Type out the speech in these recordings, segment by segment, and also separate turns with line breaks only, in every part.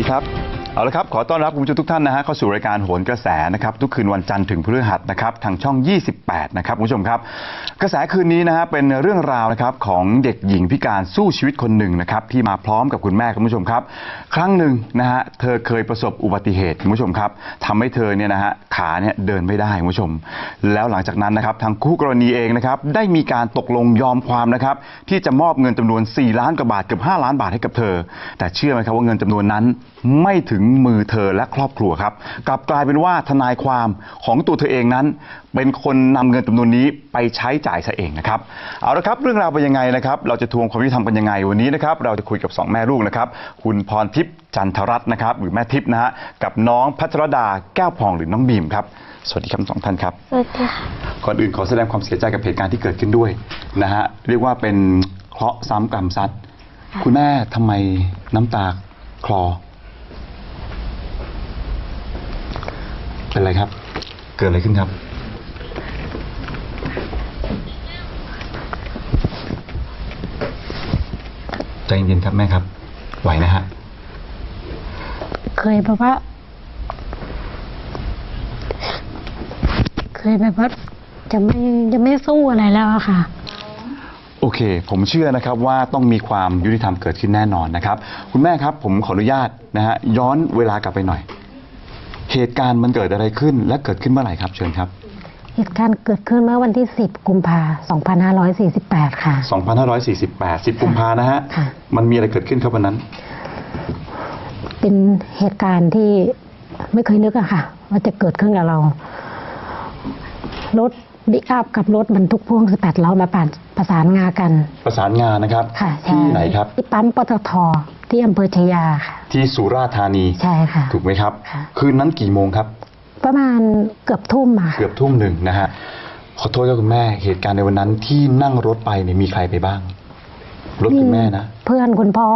ดีครับ เอาละครับ ขอต้อนรับคุณผู้ชมทุกท่านนะฮะเข้าสู่รายการโหนกระแสนะครับทุกคืนวันจันทร์ถึงพฤหัสนะครับทางช่อง 28 นะครับคุณผู้ชมครับ กระแสคืนนี้นะฮะเป็นเรื่องราวนะครับของเด็กหญิงพิการสู้ชีวิตคนหนึ่งนะครับที่มาพร้อมกับคุณแม่คุณผู้ชมครับ ครั้งหนึ่งนะฮะเธอเคยประสบอุบัติเหตุคุณผู้ชมครับทำให้เธอเนี่ยนะฮะขาเนี่ยเดินไม่ได้คุณผู้ชม แล้วหลังจากนั้นนะครับทางคู่กรณีเองนะครับได้มีการตกลงยอมความนะครับที่จะมอบเงินจำนวน 4 ล้านกว่าบาทเกือบ5ล้านบาทให้กับเธอ แต่เชื่อไหมครับว่าเงินจำนวนนั้นไม่ถึงมือเธอและครอบครัวครับ กลับกลายเป็นว่าทนายความของตัวเธอเองนั้น เป็นคนนำเงินจำนวนนี้ไปใช้จ่ายซะเองนะครับเอาละครับเรื่องราวเป็นยังไงนะครับ เราจะทวงความยุติธรรมกันยังไงวันนี้นะครับเราจะคุยกับสองแม่ลูกนะครับ คุณพรทิพย์จันทรัตน์นะครับ หรือแม่ทิพย์นะฮะกับน้องพัชรดาแก้วพองหรือน้องบีมครับสวัสดีครับทั้งสองท่านครับ
สวัสดีค่ะ
ก่อนอื่นขอแสดงความเสียใจกับเหตุการณ์ที่เกิดขึ้นด้วยนะฮะเรียกว่าเป็นเคราะห์ซ้ำกรรมซัดคุณแม่ทำไมน้ำตาคลอ เป็นไรครับ เกิดอะไรขึ้นครับ ใจเย็นๆครับแม่ครับ ไหวนะฮะ
เคยแบบว่า เคยแบบว่าจะไม่จะไม่สู้อะไรแล้วอะค่ะ
โอเค ผมเชื่อนะครับว่าต้องมีความยุติธรรมเกิดขึ้นแน่นอนนะครับ คุณแม่ครับ ผมขออนุญาตนะฮะย้อนเวลากลับไปหน่อย เหตุการณ์มันเกิดอะไรขึ้น และเกิดขึ้นเมื่อไหร่ครับเชิญครับ
เหตุการณ์เกิดขึ้นเมื่อวันที่ 10 กุมภา2548 ค่ะ
2548 10 กุมภานะฮะ
ค่ะ
มันมีอะไรเกิดขึ้นครับวันนั้น
เป็นเหตุการณ์ที่ไม่เคยนึกอะค่ะ ว่าจะเกิดขึ้นกับเรา รถบิ๊กอัพกับรถบรรทุกพ่วง 18 ล้อมาผ่านประสานงากัน
ประสานงานนะครับ
ค่ะใช่
ที่ไหนครับ
ที่ปั๊มปตทที่อำเภอชยาค่ะ
ที่สุราษฎร์ธานี
ใช่ค่ะ
ถูกไหมครับ
ค่ะ
คืนนั้นกี่โมงครับ
ประมาณเกือบทุ่มอะ
เกือบทุ่มหนึ่งนะฮะ ขอโทษครับคุณแม่ เหตุการณ์ในวันนั้นที่นั่งรถไปเนี่ยมีใครไปบ้าง รถคุณแม่นะ
เพื่อนคุณพ่อ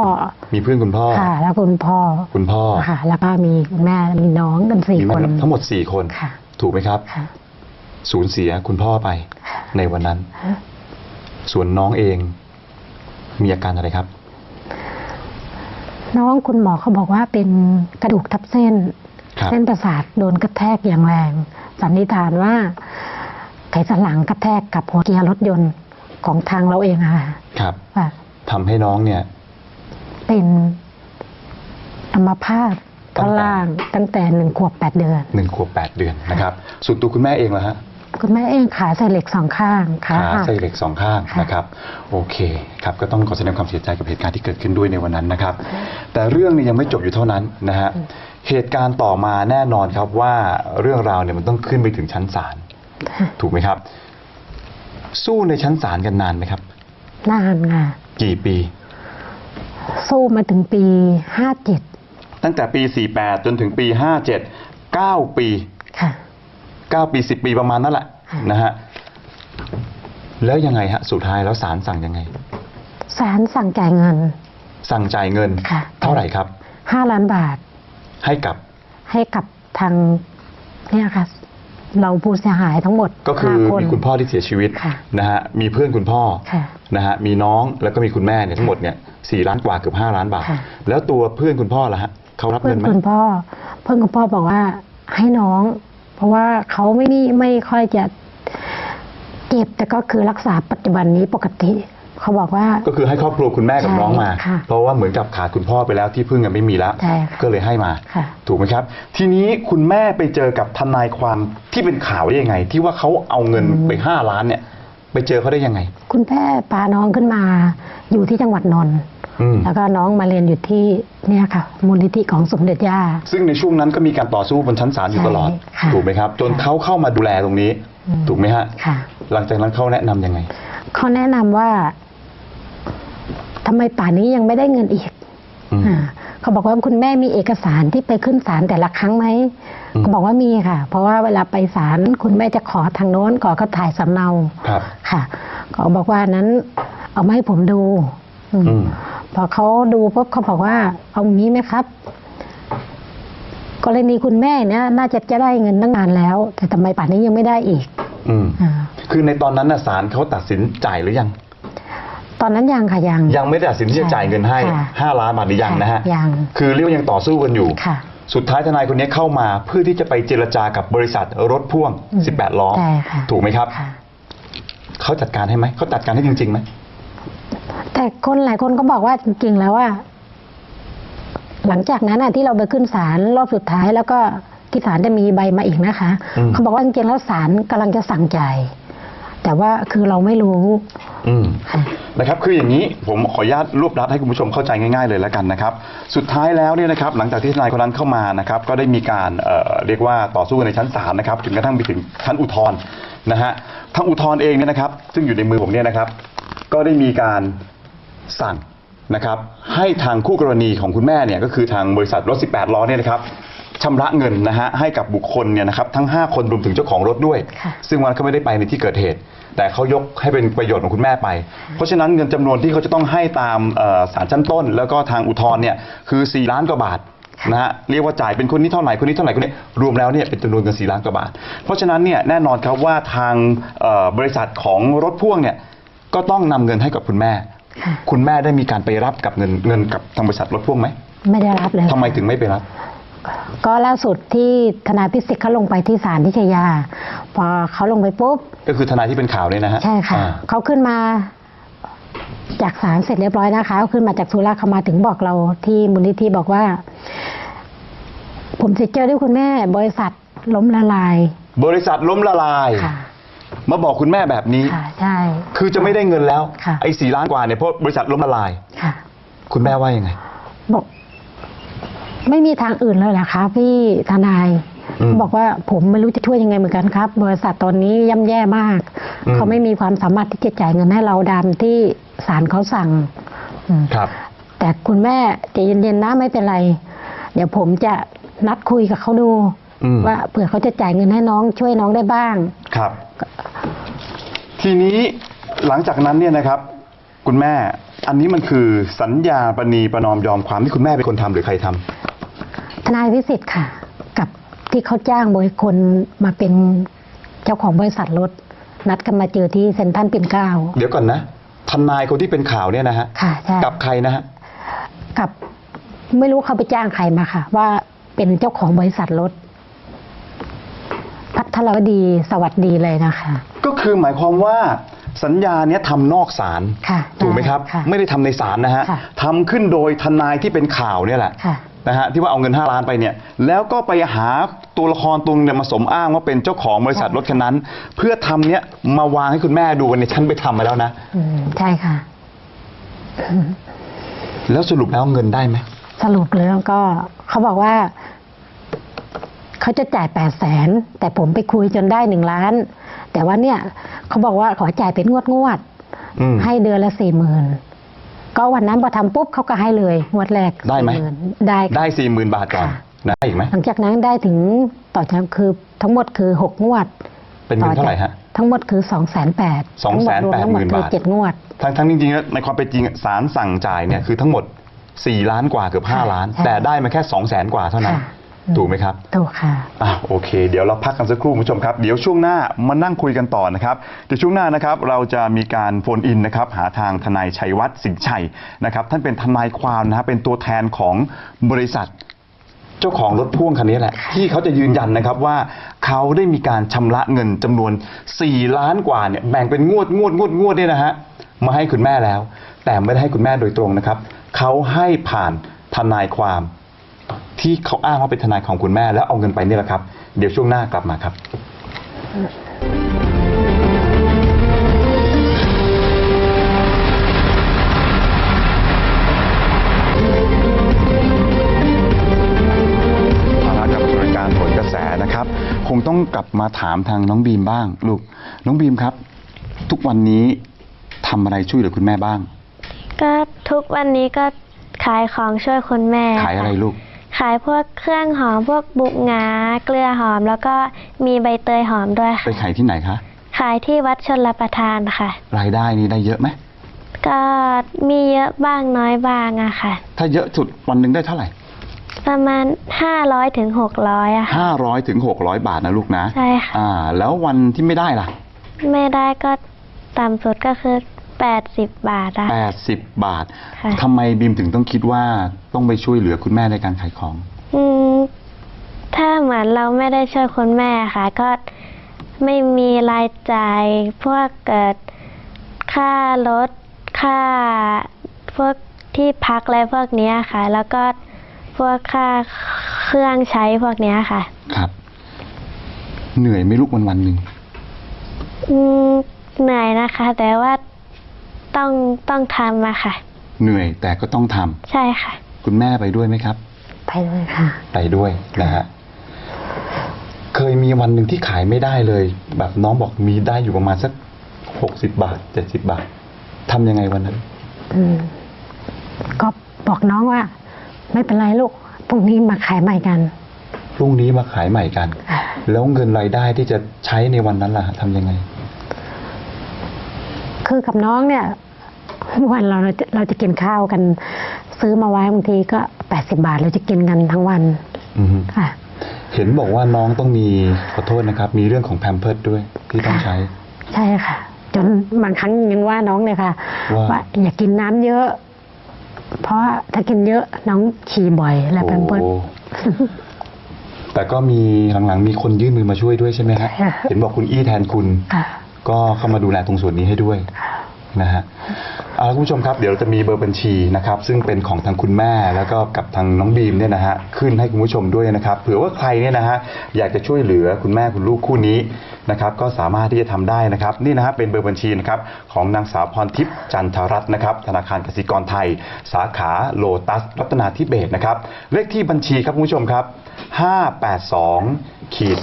มีเพื่อนคุณพ่อ
ค่ะ แล้วคุณพ่อ
คุณพ่อ
ค่ะ แล้วก็มีคุณแม่มีน้องกันสี่
มี
ค
แม่
น
ทั้งหมดสี่คน
ค่ะ
ถูกไหมครับ
ค่ะ
สูญเสียคุณพ่อไปในวันนั้น ส่วนน้องเอง มีอาการอะไรครับ
น้องคุณหมอเขาบอกว่าเป็นกระดูกทับเส้น
ครับ
เส้นประสาทโดนกระแทกอย่างแรง สันนิษฐานว่าไขสันหลังกระแทกกับหัวเกียร์รถยนต์ของทางเราเองอะค่ะ
ครับ
ว่า
ทำให้น้องเนี่ย
เป็นอัมพาต
ตั้
ท่องน
แต่
ล่างตั้งแต่หนึ่งขวบแปดเดือน
หนึ่งขวบแปดเดือนนะครับ ส่วนตัวคุณแม่เองล่ะฮะ
คุณแม่เองขาใส่เหล็กสองข้างขา
ขา
หัก
ใส่เหล็กสองข้าง
ค่ะ
นะครับโอเคครับก็ต้องขอแสดงความเสียใจกับเหตุการณ์ที่เกิดขึ้นด้วยในวันนั้นนะครับ แต่เรื่องเนี่ยยังไม่จบอยู่เท่านั้นนะฮะเหตุการณ์ต่อมาแน่นอนครับว่าเรื่องราวเนี่ยมันต้องขึ้นไปถึงชั้นศาลถูกไหมครับ สู้ในชั้นศาลกันนานไหมครับ
นานค่ะ
กี่ปี
สู้มาถึงปีห้าเจ็ด
ตั้งแต่ปี 48 จนถึงปี 57 9 ปี
ค่ะ
9 ปี 10 ปีประมาณนั่นแหละ
ค่ะ
นะฮะแล้วยังไงฮะสุดท้ายแล้วศาลสั่งยังไง
ศาลสั่งจ่ายเงิน
สั่งจ่ายเงิน
ค่ะ
เท่าไหร่ครับ
ห้าล้านบาท
ให้กับ
ให้กับทางเนี่ยค่ะ เราผู้เสียหายทั้งหมด
ก็คือ
ห้าคน
มีคุณพ่อที่เสียชีวิต
ค่ะ
นะฮะมีเพื่อนคุณพ่อ
ค่ะ
นะฮะมีน้องแล้วก็มีคุณแม่เนี่ยทั้งหมดเนี่ยสี่ล้านกว่าเกือบห้าล้านบาท
ค่ะ
แล้วตัวเพื่อนคุณพ่อล่ะฮะเขารับ
เพื่อ
เงิ
น
นไหม
คุณพ่อ เพื่อนคุณพ่อบอกว่าให้น้อง เพราะว่าเขาไม่นี่ไม่ค่อยจะเจ็บแต่ก็คือรักษาปัจจุบันนี้ปกติ เขาบอกว่า
ก็คือให้ครอบครัวคุณแม่กับ
ใช่
น้องมา
ค่ะ
เพราะว่าเหมือนกับขาดคุณพ่อไปแล้วที่พึ่งกันไม่มีแล้ว
ใช่ค่ะ
ก็เลยให้มา
ค่ะ
ถูกไหมครับ ทีนี้คุณแม่ไปเจอกับทนายความที่เป็นข่าวได้ยังไง ที่ว่าเขาเอาเงินไปห้าล้านเนี่ย ไปเจอเขาได้ยังไง
คุณแม่พาน้องขึ้นมา อยู่ที่จังหวัดนนท์
อืม
แล้วก็น้องมาเรียนอยู่ที่เนี่ยค่ะ มูลนิธิของสมเด็จย่า
ซึ่งในช่วงนั้นก็มีการต่อสู้บนชั้นศาลอยู่ตลอด
ใช่ค่ะ
ถูกไหมครับ จนเขาเข้ามาดูแลตรงนี้
อืม
ถูกไหมฮะ
ค่ะ
หลังจากนั้นเขาแนะนำยังไง
เขาแนะนำว่าทำไมป่านนี้ยังไม่ได้เงินอีก
อืม
อ่าเขาบอกว่าคุณแม่มีเอกสารที่ไปขึ้นศาลแต่ละครั้งไหม
อืม
เขาบอกว่ามีค่ะ เพราะว่าเวลาไปศาลคุณแม่จะขอทางโน้นขอเขาถ่ายสำเนา
ครับ
ค่ะเขาบอกว่านั้นเอามาให้ผมดูอืม
อืม
พอเขาดูปุ๊บเขาบอกว่าเอางี้ไหมครับ กรณีคุณแม่เนี่ยน่าจะจะได้เงินตั้งนานแล้ว แต่ทำไมป่านนี้ยังไม่ได้อีก
อืม
อ่า
คือในตอนนั้นน่ะศาลเขาตัดสินจ่ายหรือยัง
ตอนนั้นยังค่ะยัง
ยังไม่ได้ตัดสินที่จะจ่ายเงินให้
ค่ะ
ห้าล้านบาทหรือยังนะฮะ
ค่ะยัง
คือเรียกว่ายังต่อสู้กันอยู่
ค่ะ
สุดท้ายทนายคนนี้เข้ามาเพื่อที่จะไปเจรจากับบริษัทรถพ่วง
อืม
18 ล้อ
ใช่ค่ะ
ถูกไหมครับ
ค่ะ
เขาจัดการให้ไหมเขาจัดการให้จริงๆไหม
แต่คนหลายคนก็บอกว่าจริงๆแล้วว่า หลังจากนั้นน่ะที่เราไปขึ้นศาลรอบสุดท้าย แล้วก็ที่ศาลจะมีใบมาอีกนะคะ
อืม
เขาบอกว่าจริงๆแล้วศาลกำลังจะสั่งจ่ายแต่ว่าคือเราไม่รู้
อืม
ค่ะ
นะครับคืออย่างนี้ผมขออนุญาตรวบรัดให้คุณผู้ชมเข้าใจง่ายๆเลยแล้วกันนะครับ สุดท้ายแล้วเนี่ยนะครับหลังจากที่ทนายคนนั้นเข้ามานะครับ ก็ได้มีการเอ่อเรียกว่าต่อสู้กันในชั้นศาลนะครับถึงกระทั่งไปถึงชั้นอุทธรณ์นะฮะทางอุทธรณ์เองเนี่ยนะครับ ซึ่งอยู่ในมือผมเนี่ยนะครับ ก็ได้มีการ สั่งนะครับให้ทางคู่กรณีของคุณแม่เนี่ยก็คือทางบริษัทรถ 18 ล้อเนี่ยนะครับชำระเงินนะฮะให้กับบุคคลเนี่ยนะครับทั้ง 5 คนรวมถึงเจ้าของรถด้วย
ค่ะ
ซึ่งวันนั้นเขาไม่ได้ไปในที่เกิดเหตุ แต่เขายกให้เป็นประโยชน์ของคุณแม่ไป เพราะฉะนั้นเงินจำนวนที่เขาจะต้องให้ตามเอ่อศาลชั้นต้น แล้วก็ทางอุทธรณ์เนี่ยคือ 4 ล้านกว่าบาทนะฮะเรียกว่าจ่ายเป็นคนนี้เท่าไหร่คนนี้เท่าไหร่คนนี้รวมแล้วเนี่ยเป็นจำนวนเงิน4ล้านกว่าบาท เพราะฉะนั้นเนี่ยแน่นอนครับว่าทางเอ่อบริษัทของรถพ่วงเนี่ยก็ต้องนำเงินให้กับคุณแม่
ค่ะ
คุณแม่ได้มีการไปรับกับเงินเงินกับทางบริษัทรถพ่วงไหม
ไม่ได้รับเลย
ทำไมถึงไม่ไปรับ
ก็ล่าสุดที่ทนายพิสิทธิ์เขาลงไปที่ศาลพิชยา พอเขาลงไปปุ๊บ
ก็คือทนายที่เป็นข่าวเนี่ยนะฮะ
ใช่ค่ะ
อ่า
เขาขึ้นมาจากศาลเสร็จเรียบร้อยนะคะเขาขึ้นมาจากธุระเขามาถึงบอกเราที่มูลนิธิบอกว่า ผมเสร็จเจอด้วยคุณแม่ บริษัทล้มละลาย
บริษัทล้มละลาย
ค่ะ
มาบอกคุณแม่แบบนี้
ค่ะใช่
คือจะไม่ได้เงินแล้ว
ค่ะ
ไอ้สี่ล้านกว่าเนี่ยเพราะบริษัทล้มละลาย
ค่ะ
คุณแม่ว่ายังไง
บอก ไม่มีทางอื่นเลยเหรอคะ พี่ทนาย
อืม
บอกว่าผมไม่รู้จะช่วยยังไงเหมือนกันครับ บริษัทตอนนี้ย่ำแย่มาก
อืม
เขาไม่มีความสามารถที่จะจ่ายเงินให้เราดามที่ศาลเขาสั่งอืม
ครับ
แต่คุณแม่ใจเย็นๆนะไม่เป็นไร เดี๋ยวผมจะนัดคุยกับเขาดู
อืม
ว่าเผื่อเขาจะจ่ายเงินให้น้องช่วยน้องได้บ้าง
ครับ ทีนี้หลังจากนั้นเนี่ยนะครับ คุณแม่ อันนี้มันคือสัญญาปณีประนอมยอมความที่คุณแม่เป็นคนทำหรือใครทำ
ทนายวิสิทธิ์ค่ะ กับที่เขาจ้างบริคนมาเป็นเจ้าของบริษัทรถ นัดกันมาเจอที่เซ็นทรัลปิ่นเกล้า
เดี๋ยวก่อนนะทนายคนที่เป็นข่าวเนี่ยนะฮะ
ค่ะใช่
กับใครนะฮะ
กับไม่รู้เขาไปจ้างใครมาค่ะ ว่าเป็นเจ้าของบริษัทรถพั ทรวดีสวัสดีเลยนะคะ
ก็คือหมายความว่าสัญญาเนี้ยทำนอกศาล
ค่ะ
ถูกไหมครับ
ค่ะ
ไม่ได้ทำในศาลนะฮะ
ค่ะ
ทำขึ้นโดยทนายที่เป็นข่าวเนี่ยแหละ
ค่ะ
นะฮะที่ว่าเอาเงิน 5 ล้านไปเนี่ย แล้วก็ไปหาตัวละครตัวนึงเนี่ยมาสมอ้างว่าเป็นเจ้าของบริษัทรถคันนั้น เพื่อทำเนี้ยมาวางให้คุณแม่ดูวันนี้ฉันไปทำมาแล้วนะ
อืมใช่ค่ะ
แล้วสรุปแล้วเงินได้ไหม
สรุปแล้วก็เขาบอกว่า เขาจะจ่ายแปดแสนแต่ผมไปคุยจนได้หนึ่งล้าน แต่ว่าเนี่ยเขาบอกว่าขอจ่ายเป็นงวดงวดๆ
อืม
ให้เดือนละสี่หมื่นก็วันนั้นพอทำปุ๊บเขาก็ให้เลยงวดแรก
ได้ไหม
40,000ได้ค่ะ
ได้สี่หมื่นบาทก่อน
ค่ะ
นะได้อีกไหม
หลังจากนั้นได้ถึงต่อจากคือทั้งหมดคือหกงวด
เป็นเงินเท่าไหร่ฮะ
ทั้งหมดคือสองแสนแปด
280,000
ทั้งหมดคือบา
ท
เจ็ดงวด
ทั้งทั้งจริงๆแล้วในความเป็นจริงศาลสั่งจ่ายเนี่ยคือทั้งหมด 4 ล้านกว่าเกือบ5ล้าน
ใช่
แต่ได้มาแค่2 0 0แสนกว่าเท่านั้น
ค่ะ
ถูกไหมครับ
ถูกค่ะ
อะโอเค เดี๋ยวเราพักกันสักครู่คุณผู้ชมครับ เดี๋ยวช่วงหน้ามานั่งคุยกันต่อนะครับเดี๋ยวช่วงหน้านะครับเราจะมีการโฟนอินนะครับหาทางทนายชัยวัฒน์สิงห์ชัยนะครับท่านเป็นทนายความนะฮะเป็นตัวแทนของบริษัทเจ้าของรถพ่วงคันนี้แหละ ที่เขาจะยืนยันนะครับว่าเขาได้มีการชำระเงินจำนวน 4 ล้านกว่าเนี่ยแบ่งเป็นงวดงวดงวดงวดเนี่ยนะฮะมาให้คุณแม่แล้ว แต่ไม่ได้ให้คุณแม่โดยตรงนะครับเขาให้ผ่านทนายความ ที่เขาอ้างว่าเป็นทนายของคุณแม่แล้วเอาเงินไปนี่แหละครับ เดี๋ยวช่วงหน้ากลับมาครับมาแล้วกับรายการผลกระแสนะครับคงต้องกลับมาถามทางน้องบีมบ้าง ลูก น้องบีมครับ ทุกวันนี้ทำอะไรช่วยเหลือคุณแม่บ้าง
ก็ทุกวันนี้ก็ขายของช่วยคุณแม่
ขายอะไร
ค่
ลูก
ขายพวกเครื่องหอมพวกบุกงาเกลือหอม แล้วก็มีใบเตยหอมด้วย
ไป
ค่ะ
ขายที่ไหนคะ
ขายที่วัดชนรประทานค่ะ
รายได้นี่ได้เยอะไหม
ก็มีเยอะบ้างน้อยบ้างอะค่ะ
ถ้าเยอะสุดวันหนึ่งได้เท่าไหร่
ประมาณ 500ถึง600อะค่ะ
ห้าร้อยถึงหกร้อยบาทนะลูกนะ
ใช่ค่ะ
อ่า แล้ววันที่ไม่ได้ล่ะ
ไม่ได้ก็ต่ำสุดก็คือ แปดสิบบาทอะ
แปดสิบบาท
ค่ะ
ทำไมบีมถึงต้องคิดว่าต้องไปช่วยเหลือคุณแม่ในการขายของ
อืมถ้าเหมือนเราไม่ได้ช่วยคุณแม่ค่ะ ก็ไม่มีรายจ่ายพวกเกิดค่ารถค่าพวกที่พักอะไรพวกเนี้ยค่ะ แล้วก็พวกค่าเครื่องใช้พวกเนี้ยค่ะ
ครับ เหนื่อยไหม่ลูกวันวันๆหนึ่ง
อืมเหนื่อยนะคะ แต่ว่า ต้องต้องทำอะค่ะ
เหนื่อยแต่ก็ต้องทำ
ใช่ค่ะ
คุณแม่ไปด้วยไหมครับ
ไปเลยค่ะ
ไปด้วยนะฮะเคยมีวันหนึ่งที่ขายไม่ได้เลย แบบน้องบอกมีได้อยู่ประมาณสักหกสิบาทเจ็ดสิบาททำยังไงวันนั้น
อืมก็บอกน้องว่า ไม่เป็นไรลูกพรุ่งนี้มาขายใหม่กัน
พรุ่งนี้มาขายใหม่กัน
ค่ะ
แล้วเงินรายได้ที่จะใช้ในวันนั้นล่ะทำยังไง
คือกับน้องเนี่ย วันเราเราจะเราจะกินข้าวกัน ซื้อมาไว้บางทีก็แปดสิบาทเราจะกินกันทั้งวัน
อือฮึ
ค่ะ
เห็นบอกว่าน้องต้องมีขอโทษนะครับ มีเรื่องของแพมเพิร์ดด้วยที่ต้องใช้
ใช่ค่ะ จนบางครั้งยังว่าน้องเลยค่ะ
ว่า
ว่าอย่ากินน้ำเยอะ เพราะถ้ากินเยอะน้องฉี่บ่อยและแพมเพิร์ส
โอ้แต่ก็มีหลังๆมีคนยื่นมือมาช่วยด้วยใช่ไหมฮะ
ค่ะ
เห็นบอกคุณอี้แทนคุณ
ค่ะ
ก็เข้ามาดูแลตรงส่วนนี้ให้ด้วยนะฮะเอาละ คุณผู้ชมครับเดี๋ยวเราจะมีเบอร์บัญชีนะครับซึ่งเป็นของทางคุณแม่แล้วก็กับทางน้องบีมเนี่ยนะฮะขึ้นให้คุณผู้ชมด้วยนะครับเผื่อว่าใครเนี่ยนะฮะอยากจะช่วยเหลือคุณแม่คุณลูกคู่นี้นะครับก็สามารถที่จะทำได้นะครับนี่นะฮะเป็นเบอร์บัญชีนะครับของนางสาวพรทิพย์จันทรัตน์นะครับธนาคารกสิกรไทย สาขาโลตัส รัตนาธิเบศนะครับเลขที่บัญชีครับคุณผู้ชมครับ 582ขีด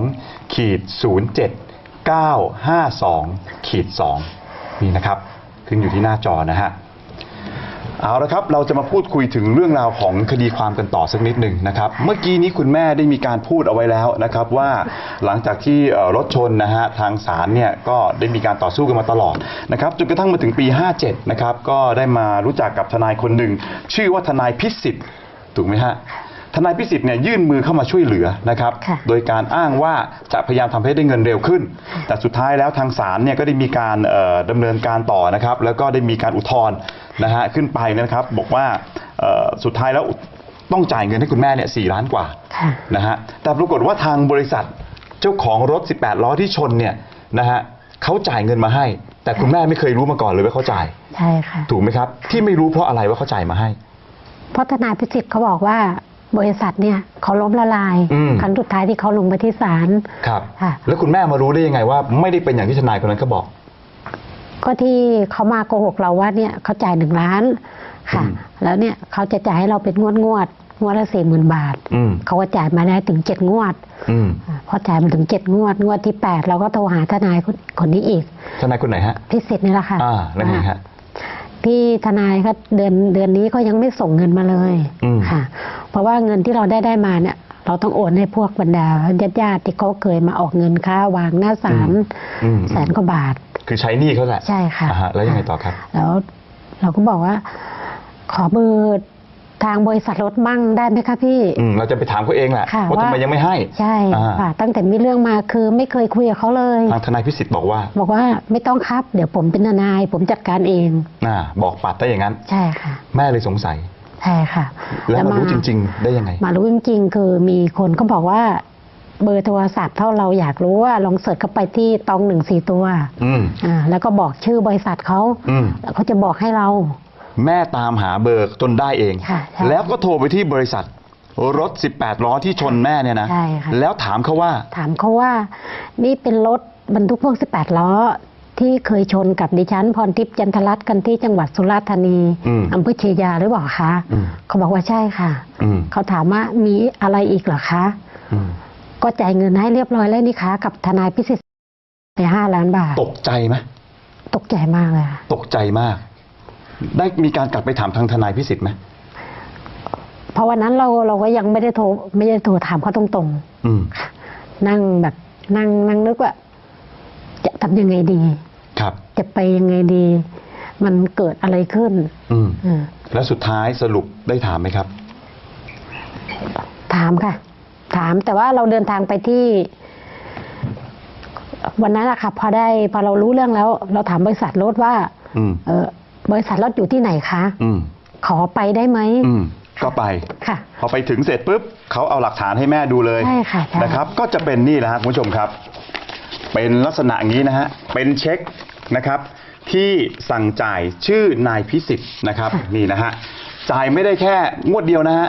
2ขีด07 952ขีด2นี่นะครับ ขึ้นอยู่ที่หน้าจอนะฮะเอาละครับเราจะมาพูดคุยถึงเรื่องราวของคดีความกันต่อสักนิดหนึ่งนะครับ เมื่อกี้นี้คุณแม่ได้มีการพูดเอาไว้แล้วนะครับว่าหลังจากที่รถชนนะฮะทางศาลเนี่ยก็ได้มีการต่อสู้กันมาตลอดนะครับจนกระทั่งมาถึงปี 57 นะครับก็ได้มารู้จักกับทนายคนหนึ่งชื่อว่าทนายพิสิทธิ์ถูกไหมฮะ นายพิสิทธิ์เนี่ยยื่นมือเข้ามาช่วยเหลือนะครับ
ค่ะ
โดยการอ้างว่าจะพยายามทำให้ได้เงินเร็วขึ้น แต่สุดท้ายแล้วทางศาลเนี่ยก็ได้มีการเอ่อดำเนินการต่อนะครับ แล้วก็ได้มีการอุทธรณ์นะฮะขึ้นไปนะครับ บอกว่าเอ่อสุดท้ายแล้วต้องจ่ายเงินให้คุณแม่เนี่ยสล้านกว่า
ค่ะ
นะฮะแต่ปรากฏว่าทางบริษัทเจ้าของรถ 18 ล้อที่ชนเนี่ยนะฮะเขาจ่ายเงินมาให้ แต่คุณแม่ไม่เคยรู้มาก่อนเลยว่าเขาจ่าย
ใช่ค่ะ
ถูกไหมครับ ที่ไม่รู้เพราะอะไรว่าเขาจ่ายมาให้
เพราะทนายพิสิทธิ์เขาบอกว่า บริษัทเนี่ยเขาล้มละลาย
อืม
ครั้งสุดท้ายที่เขาลงไปที่ศาล
ครับ
ค่ะ
แล้วคุณแม่มารู้ได้ยังไงว่า ไม่ได้เป็นอย่างที่ทนายคนนั้นเขาบอก
ก็ที่เขามาโกหกเราว่าเนี่ยเขาจ่ายหนึ่งล้านค่ะ
อืม
แล้วเนี่ยเขาจะจ่ายให้เราเป็นงวดงวดๆงวดละสี่หมื่นบาท
อืม
เขาก็จ่ายมาได้ถึงเจ็ดงวด
อืม
อ่าพอจ่ายมาถึงเจ็ดงวด งวดที่แปดเราก็โทรหาทนายคนคนนี้อีก
ทนายคนไหนฮะ
พิสิทธิ์นี่แหละค่ะ
อ่าแล้วไงฮะ
อ่าพี่ทนายก็เดือนเดือนนี้ก็ยังไม่ส่งเงินมาเลย
อืม
ค่ะ เพราะว่าเงินที่เราได้ได้มาเนี่ย เราต้องโอนให้พวกบรรดาญาติญาติๆที่เขาเคยมาออกเงินค่าวางหน้าศาล
อืม
แสนกว่าบาท
คือใช้หนี้เขาแหละ
ใช่ค่ะ
อ่าฮแล้วยังไงต่อครับ
แล้วเราก็บอกว่า ขอเบอร์ทางบริษัทรถมั่งได้ไหมคะพี่
อืมเราจะไปถามเขาเองแหละ
ค่ะ
ว่าทำไม
ว่ายั
ยังไม่ให้
ใช่
อ่า
ค่ะ ตั้งแต่มีเรื่องมาคือไม่เคยคุยกับเขาเลย
ทางทนายพิสิทธิ์บอกว่า
บอกว่าไม่ต้องครับ เดี๋ยวผมเป็นทนาย ผมจัดการเอง
อ่าบอกปัดได้อย่างนั้น
ใช่ค่ะ
แม่เลยสงสัย
ใช่ค่ะ
แล้วมารู้จริง ๆ ได้ยังไง
มารู้จริง ๆ คือมีคนเขาบอกว่า เบอร์โทรศัพท์เท่าเราอยากรู้ว่าลองเสิร์ชเข้าไปที่ตองหนึ่งสี่ตัว
อืม
อ่าแล้วก็บอกชื่อบริษัทเขา
อืม
แล้วเขาจะบอกให้เรา
แม่ตามหาเบอร์จนได้เอง
ค่ะใช่
แล้วก็โทรไปที่บริษัทรถ 18 ล้อที่ชนแม่เนี่ยนะ
ใช่ค่ะ
แล้วถามเขาว่า
ถามเขาว่า นี่เป็นรถบรรทุกพ่วง18 ล้อ ที่เคยชนกับดิฉันพรทิพย์จันทรัตน์กันที่จังหวัดสุราษฎร์ธานี
อืม
อำเภอเชียยาหรือเปล่าคะ
อืม
เขาบอกว่าใช่ค่ะ
อืม
เขาถามว่ามีอะไรอีกเหรอคะ
อืม
ก็จ่ายเงินให้เรียบร้อยแล้วนี่คะกับทนายพิสิทธิ์ไปห้าล้านบาท
ตกใจไหม
ตกใจมากเลยค่ะ
ตกใจมาก ได้มีการกลับไปถามทางทนายพิสิทธิ์ไหม
เพราะวันนั้นเราเราก็ยังไม่ได้โทรไม่ได้โทรถามเขาตรง
อืม
ๆนั่งแบบนั่งนั่งนึกว่าจะ ทำยังไงดี
ครับ
จะไปยังไงดี มันเกิดอะไรขึ้น
อืม
อืม
แล้วสุดท้ายสรุปได้ถามไหมครับ
ถามค่ะ ถามแต่ว่าเราเดินทางไปที่ วันนั้นอะค่ะพอได้พอเรารู้เรื่องแล้ว เราถามบริษัทรถว่า
อืม
เออบริษัทรถอยู่ที่ไหนคะ
อืม
ขอไปได้ไหม
อืม ก็ไป
ค่ะ
พอไปถึงเสร็จปุ๊บเขาเอาหลักฐานให้แม่ดูเลย
ใช่ค่ะใช่
นะครับ ก็จะเป็นนี่แหละครับคุณผู้ชมครับ เป็นลักษณะอย่างนี้นะฮะ เป็นเช็คนะครับ ที่สั่งจ่ายชื่อนายพิสิทธิ์นะครับ นี่นะฮะ จ่ายไม่ได้แค่งวดเดียวนะฮะ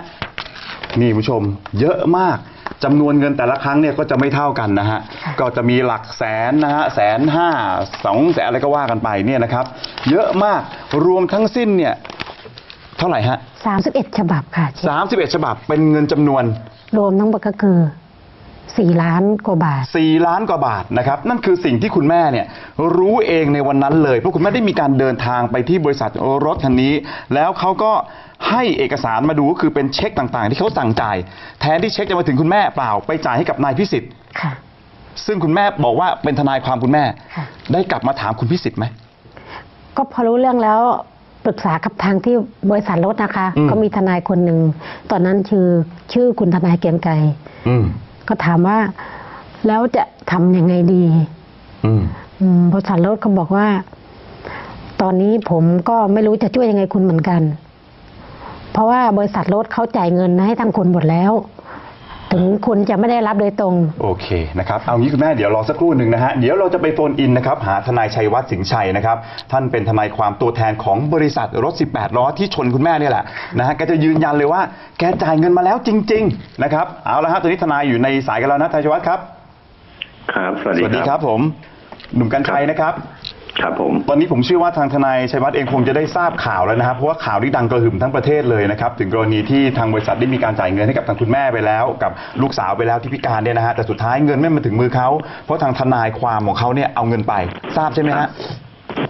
นี่คุณผู้ชมเยอะมากจำนวนเงินแต่ละครั้งเนี่ยก็จะไม่เท่ากันนะฮะ ก็จะมีหลักแสนนะฮะแสนห้าสองแสนอะไรก็ว่ากันไปเนี่ยนะครับ เยอะมากรวมทั้งสิ้นเนี่ยเท่าไหร่ฮะ
สามสิบเอ็ดฉบับค่ะเช็ค
สามสิบเอ็ดฉบับเป็นเงินจำนวน
รวมทั้งหมดก็คือ สี่ล้านกว่าบาท
4 ล้านกว่าบาทนะครับนั่นคือสิ่งที่คุณแม่เนี่ยรู้เองในวันนั้นเลย เพราะคุณแม่ได้มีการเดินทางไปที่บริษัทรถคันนี้ แล้วเขาก็ให้เอกสารมาดูก็คือเป็นเช็คต่างๆ ที่เขาสั่งจ่าย แทนที่เช็คจะมาถึงคุณแม่เปล่า ไปจ่ายให้กับนายพิสิทธิ์
ค่ะ
ซึ่งคุณแม่บอกว่าเป็นทนายความคุณแม่
ค่ะ
ได้กลับมาถามคุณพิสิทธิ์ไหม
ก็พอรู้เรื่องแล้วปรึกษากับทางที่บริษัทรถนะคะ
อืม
ก็มีทนายคนหนึ่งตอนนั้นชื่อชื่อคุณทนายเกรียงไกร
อืม
ก็ถามว่า แล้วจะทำยังไงดี
อืม
อืมบริษัทรถก็บอกว่า ตอนนี้ผมก็ไม่รู้จะช่วยยังไงคุณเหมือนกัน เพราะว่าบริษัทรถเขาจ่ายเงินให้ทางคุณหมดแล้ว ถึงคุณจะไม่ได้รับโดยตรง
โอเคนะครับ เอางี้คุณแม่เดี๋ยวรอสักครู่หนึ่งนะฮะ เดี๋ยวเราจะไปโฟนอินนะครับหาทนายชัยวัฒน์สิงห์ชัยนะครับ ท่านเป็นทนายความตัวแทนของบริษัทรถ 18 ล้อที่ชนคุณแม่เนี่ยแหละนะฮะ แกจะยืนยันเลยว่าแกจ่ายเงินมาแล้วจริง ๆ นะครับ เอาละฮะ ตอนนี้ทนายอยู่ในสายกันแล้วนะทนายชัยวัฒน์ครับ
ครับ สวัส
ส
ดี
วัสดีครับผม หนุ่มกัญชัยนะครับ
ครับผม
ตอนนี้ผมเชื่อว่าทางทนายชัยวัฒน์เองคงจะได้ทราบข่าวแล้วนะครับเพราะว่าข่าวที่ดังกระหึ่มทั้งประเทศเลยนะครับถึงกรณีที่ทางบริษัทได้มีการจ่ายเงินให้กับทางคุณแม่ไปแล้ว กับลูกสาวไปแล้วที่พิการเนี่ยนะฮะแต่สุดท้ายเงินไม่มาถึงมือเขาเพราะทางทนายความของเขาเนี่ยเอาเงินไปทราบใช่ไหมฮะ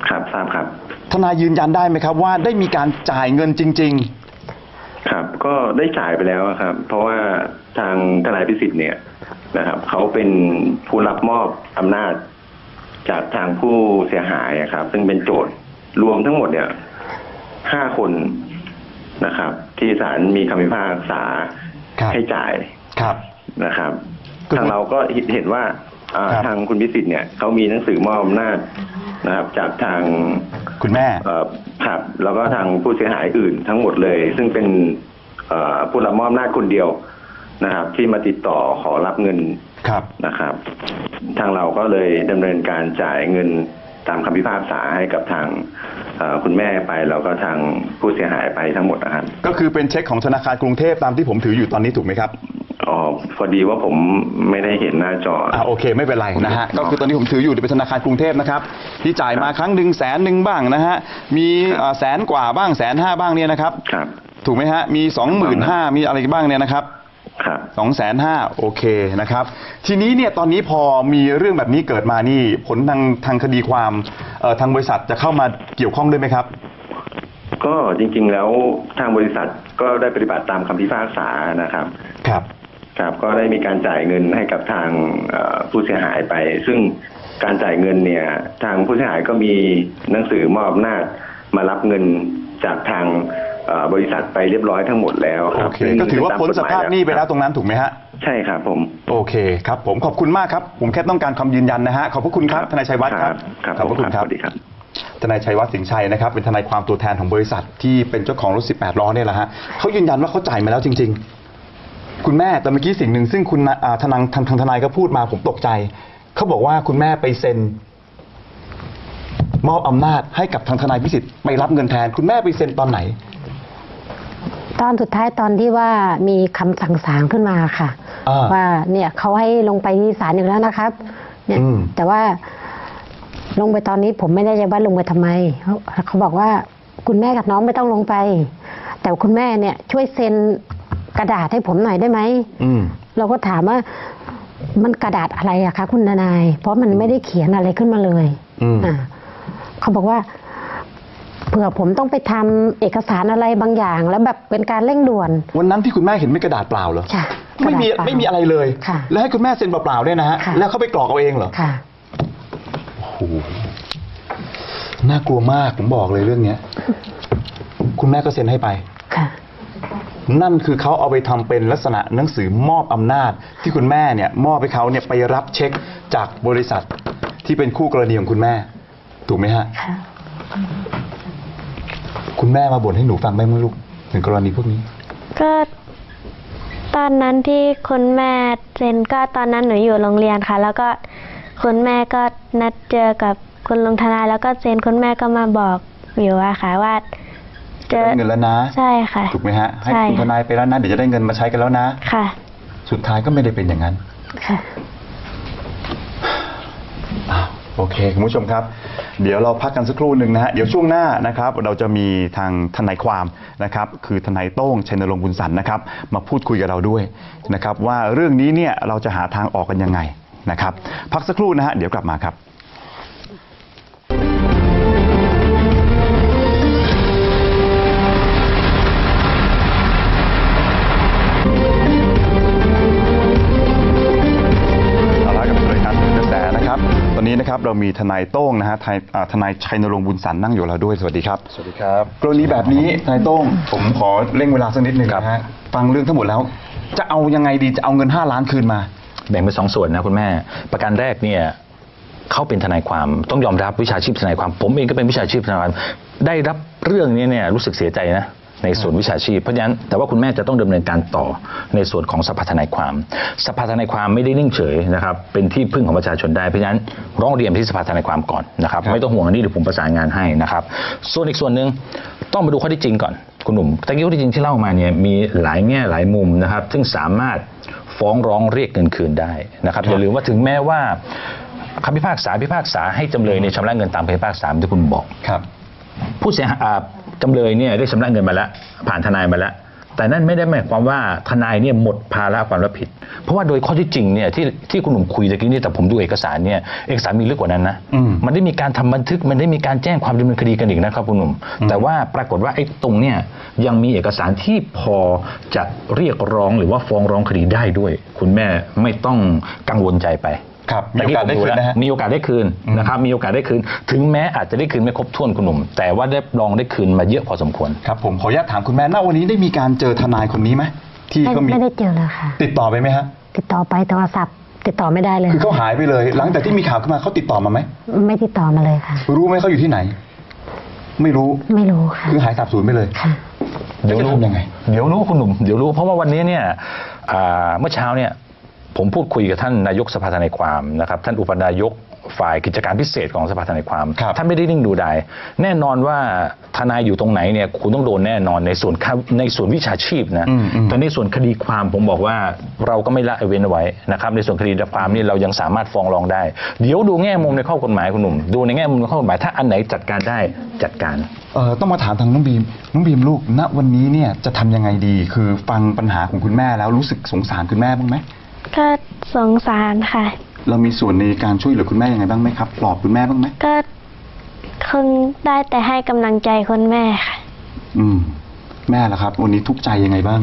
ครับทราบครับ
ทนายยืนยันได้ไหมครับว่าได้มีการจ่ายเงินจริง
ครับ ก็ได้จ่ายไปแล้วครับ เพราะว่าทางทนายพิสิทธิ์เนี่ยนะครับเขาเป็นผู้รับมอบอำนาจ จากทางผู้เสียหายอะครับ ซึ่งเป็นโจทย์รวมทั้งหมดเนี่ยห้าคนนะครับ ที่ศาลมีคำพิพากษา
ครับ
ให้จ่าย
ๆครับ
นะครับ
ก็คือ
ทางเราก็เห็นว่าอ่า
ครับ
ทางคุณพิสิทธิ์เนี่ยเขามีหนังสือมอบอำนาจนะครับ จากทาง
คุณแม่
เอ่อครับแล้วก็ทางผู้เสียหายอื่นทั้งหมดเลย ซึ่งเป็นเอ่อผู้รับมอบอำนาจคนเดียวนะครับ ที่มาติดต่อขอรับเงิน
ครับ
นะครับ ทางเราก็เลยดำเนินการจ่ายเงินตามคำพิพากษาให้กับทางเอ่อคุณแม่ไปแล้วก็ทางผู้เสียหายไปทั้งหมดนะครับ
ก็คือเป็นเช็คของธนาคารกรุงเทพตามที่ผมถืออยู่ตอนนี้ถูกไหมครับ
อ๋อพอดีว่าผมไม่ได้เห็นหน้าจอ
อ่าโอเคไม่เป็นไรนะฮะก็คือตอนนี้ผมถืออยู่เป็นธนาคารกรุงเทพนะครับที่จ่ายมาครั้งหนึ่งแสนหนึ่งบ้างนะฮะมีอ่าแสนกว่าบ้างแสนห้าบ้างเนี่ยนะครับ
ครับ
ถูกไหมฮะมีสองหมื่นห้ามีอะไรบ้างเนี่ยนะครับ
ครับ
สองแสนห้าโอเคนะครับ ทีนี้เนี่ยตอนนี้พอมีเรื่องแบบนี้เกิดมานี่ผลทางทางคดีความเอ่อทางบริษัทจะเข้ามาเกี่ยวข้องด้วยไหมครับ
ก็จริงๆแล้วทางบริษัทก็ได้ปฏิบัติตามคำพิพากษานะครับ
ครับ
ครับก็ได้มีการจ่ายเงินให้กับทางเอ่อผู้เสียหายไป ซึ่งการจ่ายเงินเนี่ย ทางผู้เสียหายก็มีหนังสือมอบอำนาจมารับเงินจากทางเอ่อบริษัทไปเรียบร้อยทั้งหมดแล้วค
โอ
รับ
เค
ซึ่ง
ก็ถือว่า
ตม
พ้น
กฎ
ส
หมย
ภาพหนี้ไปแล้วตรงนั้นถูกไหมฮะ
ใช่ครับผม
โอเคครับผมขอบคุณมากครับ ผมแค่ต้องการคำยืนยันนะฮะ ขอบพระคุณครับทนายชัยวัฒน์ครับ
ครับ
ขอบพระคุณครับ
สวัสดีครับ
ทนายชัยวัฒน์สิงห์ชัยนะครับเป็นทนายความตัวแทนของบริษัทที่เป็นเจ้าของรถ 18 ล้อเนี่ยแหละฮะเขายืนยันว่าเขาจ่ายมาแล้วจริง ๆ คุณแม่แต่เมื่อกี้สิ่งหนึ่งซึ่งคุณอ่าทนายทางทางทนายก็พูดมาผมตกใจเขาบอกว่าคุณแม่ไปเซ็น มอบอำนาจให้กับทางทนายพิสิทธิ์ไปรับเงินแทน คุณแม่ไปเซ็นตอนไหน
ตอนสุดท้ายตอนที่ว่ามีคำสั่งศาลขึ้นมาค่ะ
อ่า
ว่าเนี่ยเขาให้ลงไปที่ศาลอยู่แล้วนะครับ เนี่ย
อืม
แต่ว่าลงไปตอนนี้ผมไม่แน่ใจว่าลงไปทำไมเขาเขาบอกว่าคุณแม่กับน้องไม่ต้องลงไป แต่คุณแม่เนี่ย ช่วยเซ็นกระดาษให้ผมหน่อยได้ไหม
อืม
เราก็ถามว่ามันกระดาษอะไรอะคะ คุณทนาย เพราะมันไม่ได้เขียนอะไรขึ้นมาเลย
อืม
อ่าเขาบอกว่าเผื่อผมต้องไปทำเอกสารอะไรบางอย่าง แล้วแบบเป็นการเร่งด่วน
วันนั้นที่คุณแม่เห็นไม่กระดาษเปล่าเหรอ
ค่ะ
ไม่มี
กระดาษเปล่า
ไม่มีอะไรเลย
ค่ะ
แล้วให้คุณแม่เซ็นเปล่าๆด้วยนะฮะ
ค่ะ
แล้วเขาไปกรอกเอาเองเหรอ
ค่ะ
โอ้โหน่ากลัวมากผมบอกเลยเรื่องเนี้ย คุณแม่ก็เซ็นให้ไป
ค่ะ
นั่นคือเขาเอาไปทำเป็นลักษณะหนังสือมอบอำนาจ ที่คุณแม่เนี่ย มอบให้เขาเนี่ยไปรับเช็คจากบริษัทที่เป็นคู่กรณีของคุณแม่ ถูกไหมฮะ
ค่ะ
คุณแม่มาบ่นให้หนูฟังได้ไหมลูกถึงกรณีพวกนี้
ก็ตอนนั้นที่คุณแม่เซ็นก็ตอนนั้นหนูอยู่โรงเรียนค่ะ แล้วก็คุณแม่ก็นัดเจอกับคุณลุงทนายแล้วก็เซ็นคุณแม่ก็มาบอกอยู่อะค่ะว่าเจอ
ได้เงินแล้วนะ
ใช่ค่ะ
ถูกไหมฮะให้
ใช่
คุณทนายไปแล้วนะเดี๋ยวจะได้เงินมาใช้กันแล้วนะ
ค่ะ
สุดท้ายก็ไม่ได้เป็นอย่างนั้น
ค่ะ
อ้าว โอเค คุณผู้ชมครับ เดี๋ยวเราพักกันสักครู่หนึ่งนะฮะ เดี๋ยวช่วงหน้านะครับ เราจะมีทางทนายความนะครับ คือทนายโต้งชัยนรงค์บุญสันนะครับ มาพูดคุยกับเราด้วยนะครับ ว่าเรื่องนี้เนี่ยเราจะหาทางออกกันยังไงนะครับ พักสักครู่นะฮะ เดี๋ยวกลับมาครับ อนนี้นะครับเรามีทนายโต้งนะฮะทนายอ่าทนายชัยนรงค์บุญสันนั่งอยู่กับเราด้วยสวัสดีครับ
สวัสดีครับ
กรณีแบบนี้ทนายโต้งผมขอเร่งเวลาสักนิดหนึ่ง
ครับ
นะฮะฟังเรื่องทั้งหมดแล้ว จะเอายังไงดีจะเอาเงิน 5 ล้านคืนมา
แบ่งเป็นสองส่วนนะคุณแม่ ประการแรกเนี่ยเขาเป็นทนายความต้องยอมรับวิชาชีพทนายความ ผมเองก็เป็นวิชาชีพทนายความได้รับเรื่องนี้เนี่ยรู้สึกเสียใจนะ ในส่วนวิชาชีพเพราะฉะนั้นแต่ว่าคุณแม่จะต้องดำเนินการต่อในส่วนของสภาทนายความ สภาทนายความไม่ได้นิ่งเฉยนะครับเป็นที่พึ่งของประชาชนได้เพราะฉะนั้นร้องเรียนไปที่สภาทนายความก่อนนะครับ
ครับ
ไม่ต้องห่วงอันนี้เดี๋ยวผมประสานงานให้นะครับ ส่วนอีกส่วนหนึ่งต้องมาดูข้อที่จริงก่อนคุณหนุ่มตะกี้ข้อที่จริงที่เล่ามาเนี่ยมีหลายแง่หลายมุมนะครับ ซึ่งสามารถฟ้องร้องเรียกเงินคืนได้นะครับ
ครับ
อย่าลืมว่าถึงแม้ว่าคำพิพากษาพิพากษาให้จำเลยในยชำระเงินตามคำพิพากษาที่คุณบอก
ครับ
ผู้เสียหายอ่า จำเลยเนี่ยได้ชำระเงินมาแล้ว ผ่านทนายมาแล้ว แต่นั่นไม่ได้หมายความว่าทนายเนี่ยหมดภาระความรับผิด เพราะว่าโดยข้อที่จริงเนี่ยที่ที่คุณหนุ่มคุยตะกี้นี่แต่ผมดูเอกสารเนี่ยเอกสารมีลึกกว่านั้นนะ
อืม
มันได้มีการทำบันทึกมันได้มีการแจ้งความดำเนินคดีกันอีกนะครับคุณหนุ่ม แต่ว่าปรากฏว่าไอ้ตรงเนี่ยยังมีเอกสารที่พอจะเรียกร้องหรือว่าฟ้องร้องคดีได้ด้วย คุณแม่ไม่ต้องกังวลใจไป
ครับมีโอกาสได้คืนนะฮะ
มีโอกาสได้คืน
อืม
นะครับมีโอกาสได้คืน ถึงแม้อาจจะได้คืนไม่ครบถ้วนคุณหนุ่ม แต่ว่าได้ลองได้คืนมาเยอะพอสมควร
ครับผมขออนุญาตถามคุณแม่ณวันนี้ได้มีการเจอทนายคนนี้ไหมที่
ไม่
เขามี
ไม่ได้เจอเลยค่ะ
ติดต่อไปไหมฮะ
ติดต่อไปโทรศัพท์ ติดต่อไม่ได้เลย
คือเขาหายไปเลย หลังจากที่มีข่าวขึ้นมาเขาติดต่อมาไหม
ไม่ติดต่อมาเลยค่ะ
รู้ไหมเขาอยู่ที่ไหน ไม่รู้
ไม่รู้ค่ะ
คือหายสาบสูญไปเลย
ค่ะ
เดี๋ยวรู้
จะทำยังไง
เดี๋ยวรู้คุณหนุ่มเดี๋ยวรู้เพราะว่าวันนี้เนี่ยอ่าเมื่อเช้าเนี่ย ผมพูดคุยกับท่านนายกสภาทนายความนะครับท่านอุปนายกฝ่ายกิจการพิเศษของสภาทนายความ
ครับ
ท่านไม่ได้นิ่งดูดายแน่นอนว่าทนายอยู่ตรงไหนเนี่ยคุณต้องโดนแน่นอนในส่วนค่าในส่วนวิชาชีพนะ
อืมอืม
แต่ในส่วนคดีความผมบอกว่าเราก็ไม่ละเว้นเอาไว้นะครับในส่วนคดีความนี่เรายังสามารถฟ้องร้องได้ เดี๋ยวดูแง่มุมในข้อกฎหมายคุณหนุ่มดูในแง่มุมในข้อกฎหมายถ้าอันไหนจัดการได้จัดการ
เออต้องมาถามทางน้องบีมน้องบีมลูกณวันนี้เนี่ยจะทำยังไงดี คือฟังปัญหาของคุณแม่แล้วรู้สึกสงสารคุณแม่บ้างไหม
ก็สงสารค่ะ
เรามีส่วนในการช่วยเหลือคุณแม่ยังไงบ้างไหมครับปลอบคุณแม่บ้างไหม
ก็คงได้แต่ให้กำลังใจคุณแม่ค่ะ
อืม แม่ล่ะครับ วันนี้ทุกข์ใจยังไงบ้าง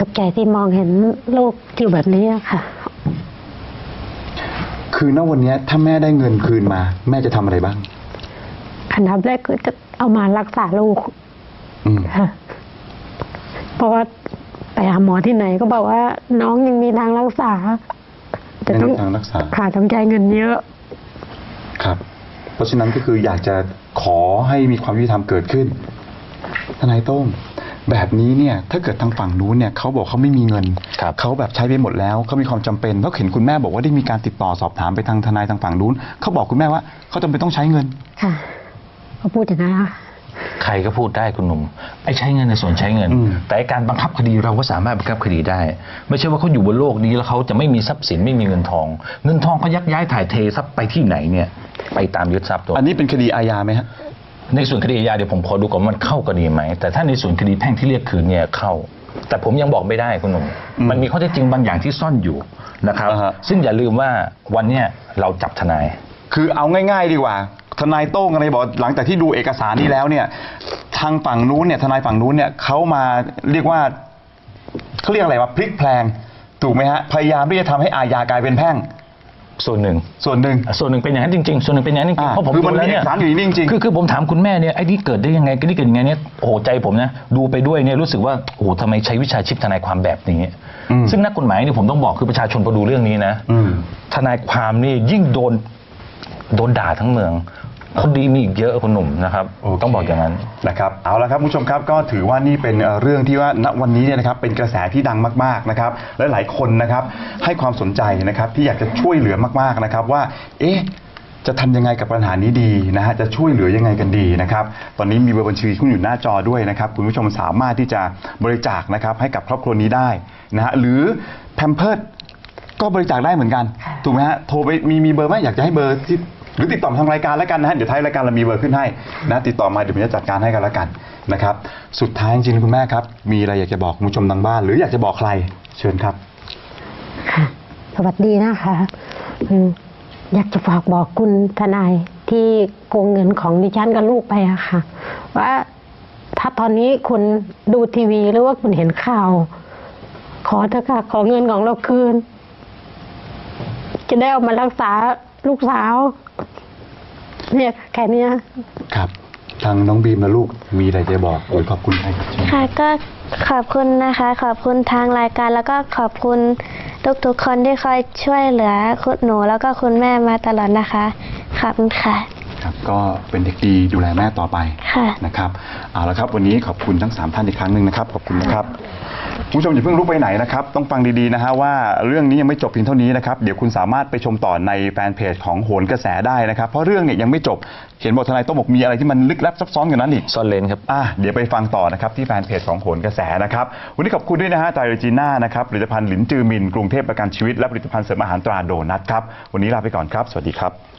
ตกใจที่มองเห็นลูกอยู่แบบนี้อะค่ะ
คือณวันเนี้ยถ้าแม่ได้เงินคืนมา แม่จะทำอะไรบ้าง
อันดับแรกคือจะเอามารักษาลูก
อืม
ค่ะ เพราะว่าไป หาหมอที่ไหนก็บอกว่า น้องยังมีทางรักษา แต่ต้อง
ยังมีทางรักษา
ค่ะต้องใจายเงินเยอะ
ครับ เพราะฉะนั้นก็คืออยากจะขอให้มีความยุติธรรมเกิดขึ้นทนายโต้งแบบนี้เนี่ยถ้าเกิดทางฝั่งนู้นเนี่ยเขาบอกเขาไม่มีเงิน
ครับ
เขาแบบใช้ไปหมดแล้วเขามีความจำเป็นเพราะเห็นคุณแม่บอกว่าได้มีการติดต่อสอบถามไปทางทนายทางฝั่งนู้นเขาบอกคุณแม่ว่าเขาจำเป็นต้องใช้เงิน
ค่ะเขาพูดอย่างนั้นนะคะ
ใครก็พูดได้คุณหนุ่มไอ้ใช้เงินในส่วนใช้เงิน
อืม
แต่ไอ้การบังคับคดีเราก็สามารถบังคับคดีได้ ไม่ใช่ว่าเขาอยู่บนโลกนี้แล้วเขาจะไม่มีทรัพย์สินไม่มีเงินทอง เงินทองเขายักย้ายถ่ายเททรัพย์ไปที่ไหนเนี่ย ไปตามยึดทรัพย์ตัว
อันนี้เป็นคดีอาญาไหมฮะ
ในส่วนคดีอาญาเดี๋ยวผมขอดูก่อนว่ามันเข้ากันดีไหมแต่ถ้าในส่วนคดีแพ่งที่เรียกคืนเนี่ยเข้า แต่ผมยังบอกไม่ได้คุณหนุ่ม
อืม
มันมีข้อเท็จจริงบางอย่างที่ซ่อนอยู่นะครับ
อ่าฮะ
ซึ่งอย่าลืมว่าวันเนี้ยเราจับทนาย
คือเอาง่าย ๆ ดีกว่า ทนายโต้งอะไรบอกหลังจากที่ดูเอกสารนี้แล้วเนี่ย ทางฝั่งนู้นเนี่ยทนายฝั่งนู้นเนี่ยเขามาเรียกว่าเขาเรียกอะไรว่าพลิกแพลงถูกไหมฮะพยายามที่จะทำให้อาญากลายเป็นแพ่ง
ส่วนหนึ่ง
ส่วนหนึ่ง
ส่วนหนึ่งเป็นอย่างนั้นจริงๆ ส่วนหนึ่งเป็นอย่างนั้นจริง
อ่า
ๆเพราะผม
คือมัน
ดูแล้ว
มี
เนี่ย
เอกสารอยู่นี่จริงๆ
คือคือผมถามคุณแม่เนี่ยไอ้นี่เกิดได้ยังไงไอ้นี่เกิดยังไงเนี่ยโอ้โหใจผมนะดูไปด้วยเนี่ยรู้สึกว่าโอ้โหทำไมใช้วิชาชีพทนายความแบบนี้
อืม
ซึ่งนักกฎหมายนี่ผมต้องบอกคือประชาชนพอดูเรื่องนี้นะ
อืม
ทนายความนี่ยิ่งโดน โดนด่าทั้งเมืองคนดีมีอีกเยอะคุณหนุ่มนะครับ
โอเค
ต้องบอกอย่างนั้น
นะครับเอาละครับคุณผู้ชมครับก็ถือว่านี่เป็นเอ่อเรื่องที่ว่าณวันนี้เนี่ยนะครับเป็นกระแสที่ดังมากๆนะครับและหลายคนนะครับให้ความสนใจนะครับที่อยากจะช่วยเหลือมากๆนะครับว่า เอ๊ะจะทำยังไงกับปัญหานี้ดีนะฮะจะช่วยเหลือยังไงกันดีนะครับตอนนี้มีเบอร์บัญชีขึ้นอยู่หน้าจอด้วยนะครับคุณผู้ชมสามารถที่จะบริจาคนะครับให้กับครอบครัวนี้ได้นะฮะหรือแพมเพิร์ดก็บริจาคได้เหมือนกัน
ค่ะ
ถูกไหมฮะโทรไปมีมีเบอร์ไหมอยากจะให้เบอร์ที่ หรือติดต่อมาทางรายการแล้วกันนะฮะเดี๋ยวท้ายรายการเรามีเบอร์ขึ้นให้นะติดต่อมาเดี๋ยวผมจะจัดการให้กันแล้วกันนะครับสุดท้ายจริงๆคุณแม่ครับ มีอะไรอยากจะบอกคุณผู้ชมทางบ้าน หรืออยากจะบอกใครเชิญครับ
ค่ะ สวัสดีนะคะอืมอยากจะฝากบอกคุณทนายที่โกงเงินของดิฉันกับลูกไปอะค่ะ ว่าถ้าตอนนี้คุณดูทีวีหรือว่าคุณเห็นข่าว ขอเถอะค่ะ ขอเงินของเราคืน จะได้เอามารักษาลูกสาว เนี่ยแค่เนี้ย
ครับ ทางน้องบีมและลูกมีอะไรจะบอกหรือขอบคุณใครครับเชิญ
ค่ะก็ขอบคุณนะคะ ขอบคุณทางรายการแล้วก็ขอบคุณทุกๆคนที่คอยช่วยเหลือคุณหนูแล้วก็คุณแม่มาตลอดนะคะขอบคุณค่ะ
ครับ ก็เป็นเด็กดีดูแลแม่ต่อไป
ค่ะ
นะครับเอาละครับ วันนี้ขอบคุณทั้งสามท่านอีกครั้งหนึ่งนะครับ ขอบคุณนะครับ คุณผู้ชมอย่าเพิ่งลุกไปไหนนะครับต้องฟังดีๆนะฮะว่าเรื่องนี้ยังไม่จบเพียงเท่านี้นะครับเดี๋ยวคุณสามารถไปชมต่อในแฟนเพจของโหนกระแสได้นะครับเพราะเรื่องเนี่ยยังไม่จบเห็นบอกทนายต้องบอกมีอะไรที่มันลึกลับซับซ้อนกว่านั้นอีก
ซ่อนเลนครับ
อะเดี๋ยวไปฟังต่อนะครับที่แฟนเพจของโหนกระแสนะครับวันนี้ขอบคุณด้วยนะฮะไตรเรจีน่านะครับผลิตภัณฑ์หลินจือมินกรุงเทพประกันชีวิตและผลิตภัณฑ์เสริมอาหารตราโดนัทครับวันนี้ลาไปก่อนครับ สวัสดีครับ